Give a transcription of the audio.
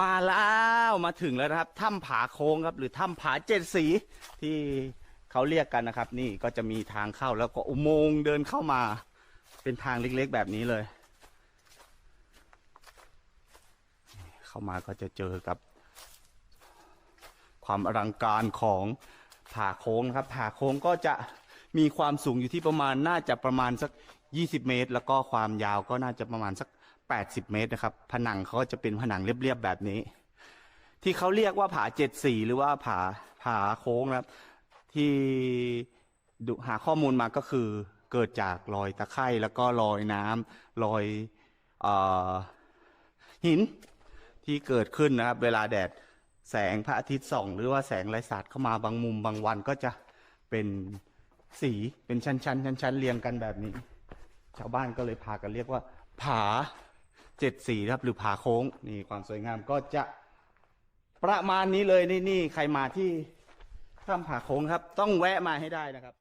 มาแล้วมาถึงแล้วนะครับถ้ำผาโค้งครับ หรือถ้ำผาเจ็ดสีที่เขาเรียกกันนะครับ นี่ก็จะมีทางเข้าแล้วก็อุโมงค์เดินเข้ามา เป็นทางเล็กๆแบบนี้เลย เข้ามาก็จะเจอกับ ความอลังการของผาโค้งครับผาโค้งก็จะมีความสูงอยู่ที่ประมาณน่าจะประมาณสัก 20 เมตร แล้วก็ความยาวก็น่าจะประมาณสัก 80เมตรนะครับ ผนังเขาก็จะเป็นผนังเรียบๆแบบนี้ ที่เขาเรียกว่าผาเจ็ดสีหรือว่าผาผาโค้งนะครับ ที่ดูหาข้อมูลมาก็คือเกิดจากรอยตะไคร่แล้วก็รอยน้ำรอยอหินที่เกิดขึ้นนะครับ เวลาแดดแสงพระอาทิตย์ส่อง หรือว่าแสงไรศาสตร์เข้ามาบางมุมบางวันก็จะเป็นสีเป็นชั้นๆชั้นๆเรียงกันแบบนี้ ชาวบ้านก็เลยพากันเรียกว่าผา เจ็ดสีครับหรือผาโค้งนี่ความสวยงามก็จะประมาณนี้เลยนี่นี่ใครมาที่ถ้ำผาโค้งครับ ต้องแวะมาให้ได้นะครับ